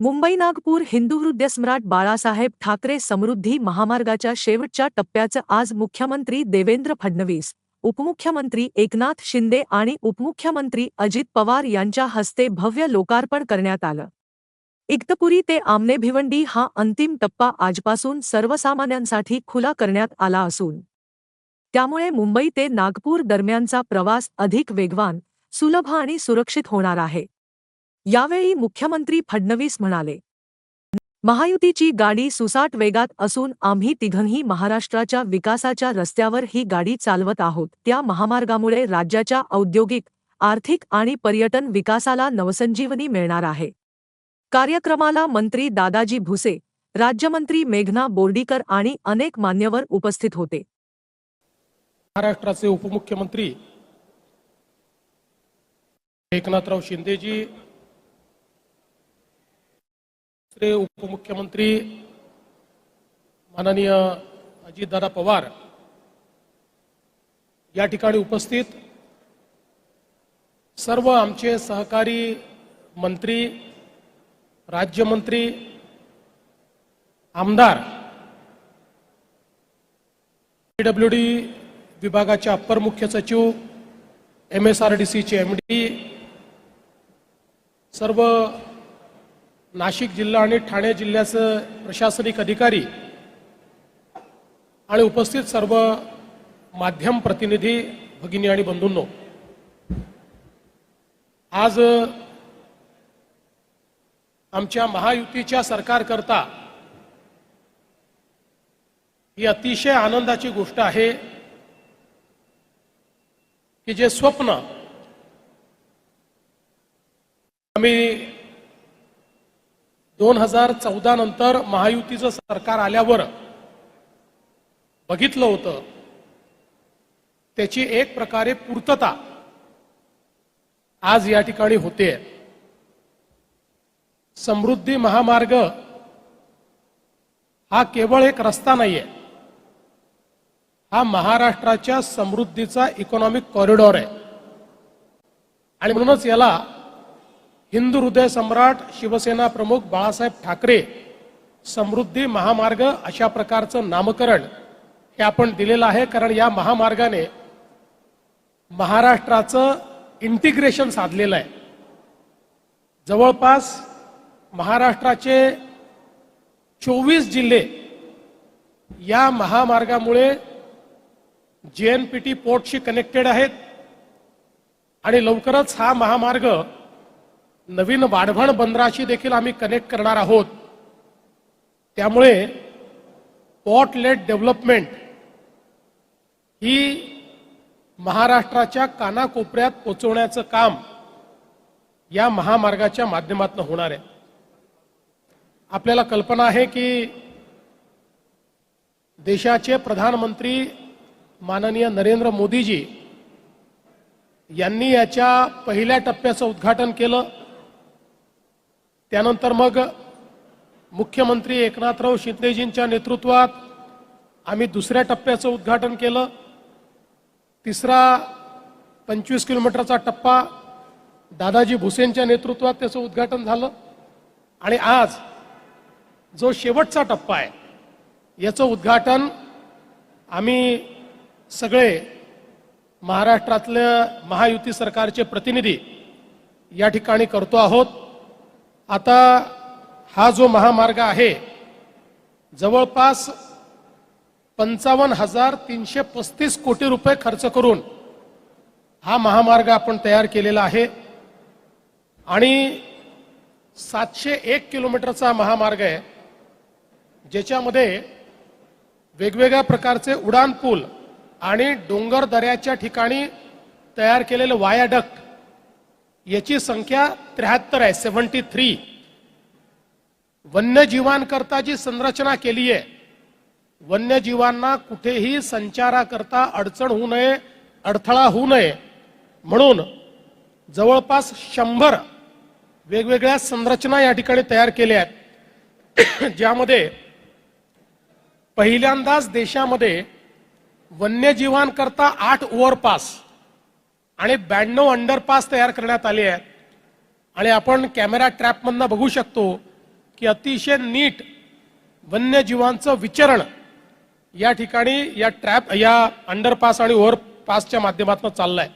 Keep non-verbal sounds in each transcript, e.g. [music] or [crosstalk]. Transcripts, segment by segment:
मुंबई नागपूर हिंदू हृदय सम्राट बाळासाहेब ठाकरे समृद्धी महामार्गाच्या शेवटच्या टप्प्याचं आज मुख्यमंत्री देवेंद्र फडणवीस उपमुख्यमंत्री एकनाथ शिंदे आणि उपमुख्यमंत्री अजित पवार यांच्या हस्ते भव्य लोकार्पण करण्यात आलं. इक्तपुरी ते आमने भिवंडी हा अंतिम टप्पा आजपासून सर्वसामान्यांसाठी खुला करण्यात आला असून त्यामुळे मुंबई ते नागपूर दरम्यानचा प्रवास अधिक वेगवान सुलभ आणि सुरक्षित होणार आहे. यावेळी मुख्यमंत्री फडणवीस म्हणाले महायुतीची गाडी सुसाट वेगात असून आम्ही तिघंही महाराष्ट्राच्या विकासाच्या रस्त्यावर ही गाडी चालवत आहोत. त्या महामार्गामुळे राज्याच्या औद्योगिक आर्थिक आणि पर्यटन विकासाला नवसंजीवनी मिळणार आहे. कार्यक्रमाला मंत्री दादाजी भुसे राज्यमंत्री मेघना बोर्डीकर आणि अनेक मान्यवर उपस्थित होते. महाराष्ट्राचे उपमुख्यमंत्री एकनाथराव शिंदेजी दुसरे उपमुख्यमंत्री माननीय अजितदादा पवार या ठिकाणी उपस्थित. सर्व आमचे सहकारी मंत्री राज्यमंत्री आमदार पीडब्ल्यू डी विभागाचे अप्पर मुख्य सचिव एम एस आर डी सीचे एम डी सर्व नाशिक जिल्हा आणि ठाणे जिल्ह्याचं प्रशासनिक अधिकारी आणि उपस्थित सर्व माध्यम प्रतिनिधी भगिनी आणि बंधूंनो आज आमच्या महायुतीच्या सरकारकरता ही अतिशय आनंदाची गोष्ट आहे की जे स्वप्न आम्ही दोन हजार चौदा नंतर महायुतीचं सरकार आल्यावर बघितलं होतं त्याची एक प्रकारे पूर्तता आज या ठिकाणी होते. समृद्धी महामार्ग हा केवळ एक रस्ता नाहीये हा महाराष्ट्राच्या समृद्धीचा इकॉनॉमिक कॉरिडॉर आहे. आणि म्हणूनच याला हिंदू हृदय सम्राट शिवसेना प्रमुख बाळासाहेब ठाकरे समृद्धी महामार्ग अशा प्रकारचं नामकरण हे आपण दिलेलं आहे. कारण या महामार्गाने महाराष्ट्राचं इंटिग्रेशन साधलेलं आहे. जवळपास महाराष्ट्राचे चोवीस जिल्हे या महामार्गामुळे जे एन पी टी पोर्टशी कनेक्टेड आहेत. आणि लवकरच हा महामार्ग नवीन वाढवण बंदराशी देखील आम्ही कनेक्ट करणार आहोत. त्यामुळे पॉटलेट डेव्हलपमेंट ही महाराष्ट्राच्या कानाकोपऱ्यात पोचवण्याचं काम या महामार्गाच्या माध्यमातून होणार आहे. आपल्याला कल्पना आहे की देशाचे प्रधानमंत्री माननीय नरेंद्र मोदीजी यांनी याच्या पहिल्या टप्प्याचं उद्घाटन केलं. त्यानंतर मग मुख्यमंत्री एकनाथराव शिंदेजींच्या नेतृत्वात आम्ही दुसऱ्या टप्प्याचं उद्घाटन केलं. तिसरा पंचवीस किलोमीटरचा टप्पा दादाजी भुसेंच्या नेतृत्वात त्याचं उद्घाटन झालं. आणि आज जो शेवटचा टप्पा आहे याचं उद्घाटन आम्ही सगळे महाराष्ट्रातल्या महायुती सरकारचे प्रतिनिधी या ठिकाणी करतो आहोत. आता हा जो महामार्ग आहे जवळपास पंचावन्न हजार तीनशे पस्तीस कोटी रुपये खर्च करून हा महामार्ग आपण तयार केलेला आहे. आणि सातशे एक किलोमीटरचा महामार्ग आहे ज्याच्यामध्ये वेगवेगळ्या प्रकारचे उडान पूल आणि डोंगर दऱ्याच्या ठिकाणी तयार केलेलं वायाडक्ट याची संख्या त्र्याहत्तर आहे सेव्हन्टी थ्री वन्यजीवांकरता जी संरचना केली आहे वन्यजीवांना कुठेही संचाराकरता अडचण होऊ नये अडथळा होऊ नये. म्हणून जवळपास शंभर वेगवेगळ्या संरचना या ठिकाणी तयार केल्या आहेत. [coughs] ज्यामध्ये पहिल्यांदाच देशामध्ये वन्यजीवांकरता आठ ओव्हरपास आणि ब्याण्णव अंडरपास तयार करण्यात आले आहेत. आणि आपण कॅमेरा ट्रॅपमधनं बघू शकतो की अतिशय नीट वन्यजीवांचं विचरण या ठिकाणी या ट्रॅप या अंडरपास आणि ओव्हरपासच्या माध्यमातून चाललंय.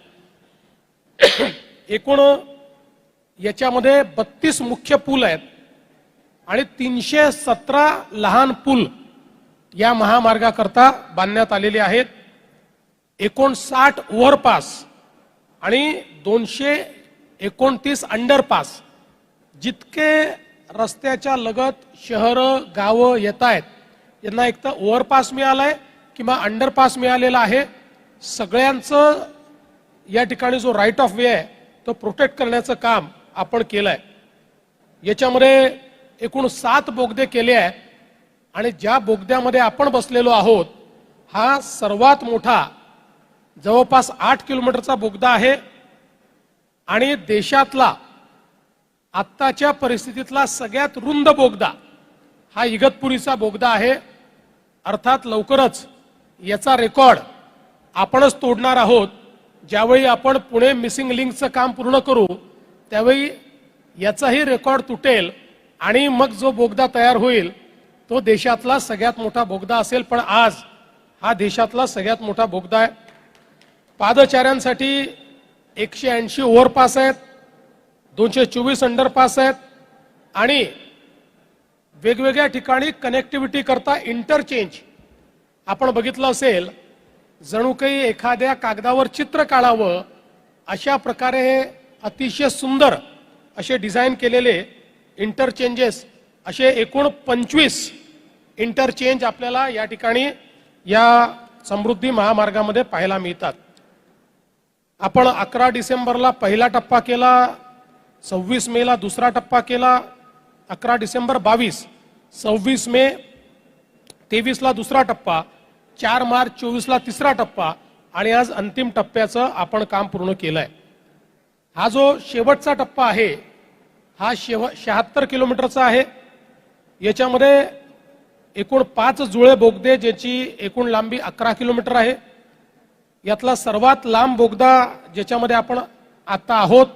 एकूण याच्यामध्ये बत्तीस मुख्य पूल आहेत आणि तीनशे सतरा लहान पूल या महामार्गाकरता बांधण्यात आलेले आहेत. एकोणसाठ ओव्हरपास आणि दोनशे एकोणतीस अंडरपास जितके रस्त्याच्या लगत शहरं गावं येत आहेत यांना एक तर ओव्हरपास मिळालाय किंवा अंडरपास मिळालेला आहे. सगळ्यांचं या ठिकाणी जो राईट ऑफ वे आहे तो प्रोटेक्ट करण्याचं काम आपण केलंय. याच्यामध्ये एकूण सात बोगदे केले आहे आणि ज्या बोगद्यामध्ये आपण बसलेलो आहोत हा सर्वात मोठा जवळपास आठ किलोमीटरचा बोगदा आहे आणि देशातला आत्ताच्या परिस्थितीतला सगळ्यात रुंद बोगदा हा इगतपुरीचा बोगदा आहे. अर्थात लवकरच याचा रेकॉर्ड आपणच तोडणार आहोत. ज्यावेळी आपण पुणे मिसिंग लिंकचं काम पूर्ण करू त्यावेळी याचाही रेकॉर्ड तुटेल आणि मग जो बोगदा तयार होईल तो देशातला सगळ्यात मोठा बोगदा असेल. पण आज हा देशातला सगळ्यात मोठा बोगदा आहे. पादचाऱ्यांसाठी एकशे ऐंशी ओव्हरपास आहेत दोनशे चोवीस अंडरपास आहेत आणि वेगवेगळ्या ठिकाणी कनेक्टिव्हिटी करता इंटरचेंज आपण बघितलं असेल जणू काही एखाद्या कागदावर चित्र काढावं अशा प्रकारे हे अतिशय सुंदर असे डिझाईन केलेले इंटरचेंजेस असे एकूण पंचवीस इंटरचेंज आपल्याला या ठिकाणी या समृद्धी महामार्गामध्ये पाहायला मिळतात. आपण अकरा डिसेंबरला पहिला टप्पा केला सव्वीस मेला दुसरा टप्पा केला अकरा डिसेंबर बावीस सव्वीस मे तेवीसला दुसरा टप्पा चार मार्च चोवीसला तिसरा टप्पा आणि आज अंतिम टप्प्याचं आपण काम पूर्ण केलंय. हा जो शेवटचा टप्पा आहे हा शेव शहात्तर किलोमीटरचा आहे. याच्यामध्ये एकूण पाच जुळे बोगदे ज्याची एकूण लांबी अकरा किलोमीटर आहे. यातला सर्वात लांब बोगदा ज्याच्यामध्ये आपण आता आहोत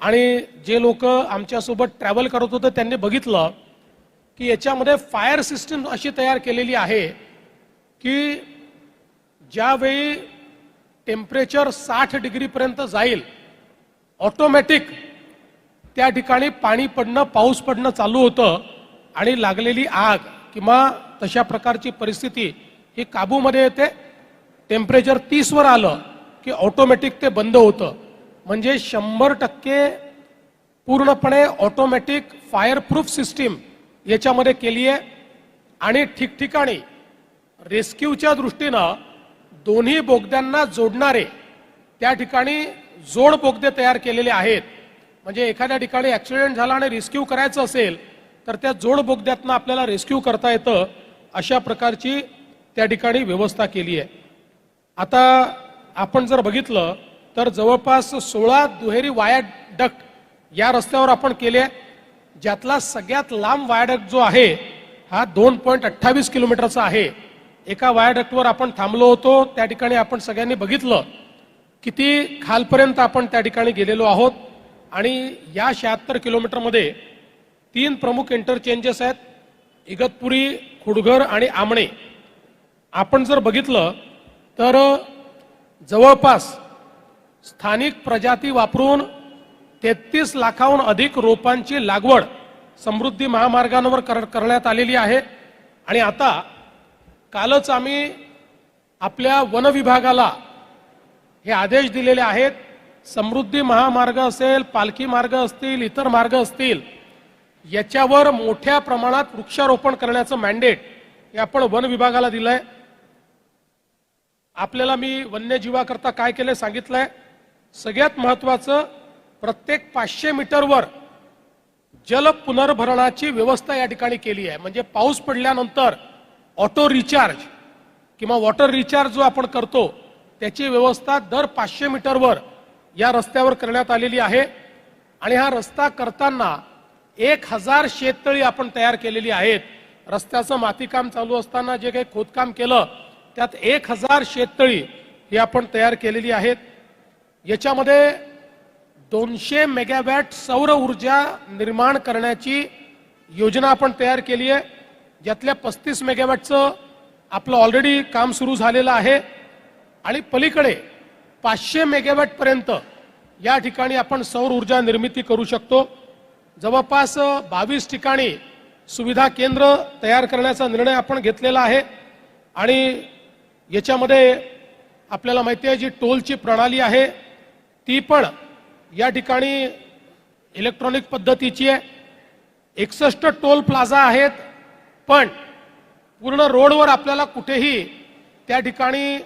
आणि जे लोक आमच्यासोबत ट्रॅव्हल करत होते त्यांनी बघितलं की याच्यामध्ये फायर सिस्टीम अशी तयार केलेली आहे की ज्यावेळी टेम्परेचर साठ डिग्रीपर्यंत जाईल ऑटोमॅटिक त्या ठिकाणी पाणी पडणं पाऊस पडणं चालू होतं आणि लागलेली आग किंवा तशा प्रकारची परिस्थिती ही काबूमध्ये येते. टेम्परेचर तीसवर आलं की ऑटोमॅटिक ते बंद होतं. म्हणजे शंभर टक्के पूर्णपणे ऑटोमॅटिक फायर प्रूफ सिस्टीम याच्यामध्ये केली आहे. आणि ठिकठिकाणी रेस्क्यूच्या दृष्टीनं दोन्ही बोगद्यांना जोडणारे त्या ठिकाणी जोड बोगदे तयार केलेले आहेत. म्हणजे एखाद्या ठिकाणी ऍक्सिडेंट झाला आणि रेस्क्यू करायचं असेल तर त्या जोड बोगद्यातनं आपल्याला रेस्क्यू करता येतं अशा प्रकारची त्या ठिकाणी व्यवस्था केली आहे. आता आपण जर बघितलं तर जवळपास सोळा दुहेरी वायाडक्ट या रस्त्यावर आपण केले ज्यातला सगळ्यात लांब वायाडक्ट जो आहे हा दोन पॉईंट अठ्ठावीस किलोमीटरचा आहे. एका वायाडक्टवर आपण थांबलो होतो त्या ठिकाणी आपण सगळ्यांनी बघितलं किती खालपर्यंत आपण त्या ठिकाणी गेलेलो आहोत. आणि या शहात्तर किलोमीटरमध्ये तीन प्रमुख इंटरचेंजेस आहेत इगतपुरी खुडघर आणि आमणे. आपण जर बघितलं तर जवळपास स्थानिक प्रजाती वापरून तेहतीस लाखाहून अधिक रोपांची लागवड समृद्धी महामार्गांवर कर- करण्यात आलेली आहे. आणि आता कालच आम्ही आपल्या वन विभागाला हे आदेश दिलेले आहेत समृद्धी महामार्ग असेल पालखी मार्ग असतील इतर मार्ग असतील याच्यावर मोठ्या प्रमाणात वृक्षारोपण करण्याचं मॅन्डेट हे आपण वन विभागाला दिलंय. आपल्याला मी वन्यजीवाकरता काय केलं सांगितलंय? सगळ्यात महत्वाचं प्रत्येक पाचशे मीटरवर जल पुनर्भरणाची व्यवस्था या ठिकाणी केली आहे. म्हणजे पाऊस पडल्यानंतर ऑटो रिचार्ज किंवा वॉटर रिचार्ज जो आपण करतो त्याची व्यवस्था दर पाचशे मीटरवर या रस्त्यावर करण्यात आलेली आहे. आणि हा रस्ता करताना एक हजार शेततळी आपण तयार केलेली आहेत. रस्त्याचं मातीकाम चालू असताना जे काही खोदकाम केलं त्यात एक हजार शेततळी ही आपण तयार केलेली आहेत. याच्यामध्ये दोनशे मेगावॅट सौर ऊर्जा निर्माण करण्याची योजना आपण तयार केली आहे. ज्यातल्या पस्तीस मेगावॅटचं आपलं ऑलरेडी काम सुरू झालेलं आहे. आणि पलीकडे पाचशे मेगावॅटपर्यंत या ठिकाणी आपण सौर ऊर्जा निर्मिती करू शकतो. जवळपास बावीस ठिकाणी सुविधा केंद्र तयार करण्याचा निर्णय आपण घेतलेला आहे. आणि याच्यामध्ये आपल्याला माहिती आहे जी टोलची प्रणाली आहे ती पण या ठिकाणी इलेक्ट्रॉनिक पद्धतीची आहे. एकसष्ट टोल प्लाझा आहेत पण पूर्ण रोडवर आपल्याला कुठेही त्या ठिकाणी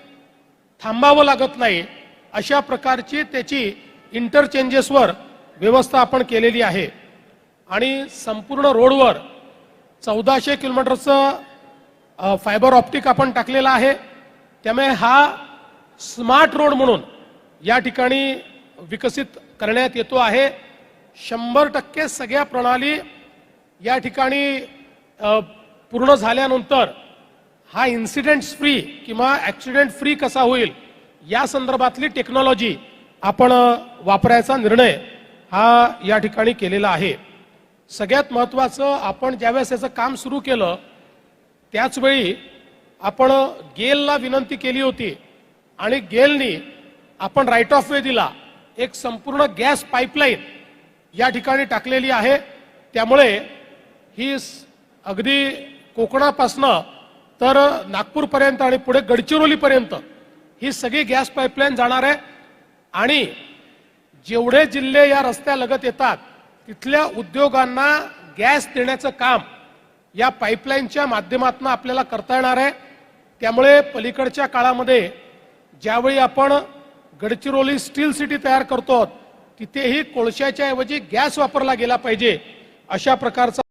थांबावं लागत नाही. अशा प्रकारची त्याची इंटरचेंजेसवर व्यवस्था आपण केलेली आहे. आणि संपूर्ण रोडवर चौदाशे किलोमीटरचं फायबर ऑप्टिक आपण टाकलेलं आहे. त्यामुळे हा स्मार्ट रोड म्हणून या ठिकाणी विकसित करण्यात येतो आहे. शंभर टक्के सगळ्या प्रणाली या ठिकाणी पूर्ण झाल्यानंतर हा इन्सिडेंट्स फ्री किंवा ऍक्सिडेंट फ्री कसा होईल या संदर्भातली टेक्नॉलॉजी आपण वापरायचा निर्णय हा या ठिकाणी केलेला आहे. सगळ्यात महत्वाचं आपण ज्यावेळेस याचं काम सुरू केलं त्याचवेळी आपण गेलला विनंती केली होती आणि गेलनी आपण राईट ऑफ वे दिला. एक संपूर्ण गॅस पाईपलाईन या ठिकाणी टाकलेली आहे. त्यामुळे ही स- अगदी कोकणापासनं तर नागपूरपर्यंत आणि पुढे गडचिरोलीपर्यंत ही सगळी गॅस पाईपलाईन जाणार आहे. आणि जेवढे जिल्हे या रस्त्यालगत येतात तिथल्या उद्योगांना गॅस देण्याचं काम या पाईपलाईनच्या माध्यमातून आपल्याला करता येणार आहे. त्यामुळे पलीकडच्या काळामध्ये ज्यावेळी आपण गडचिरोली स्टील सिटी तयार करतो तिथेही कोळशाच्या ऐवजी गॅस वापरला गेला पाहिजे अशा प्रकारचा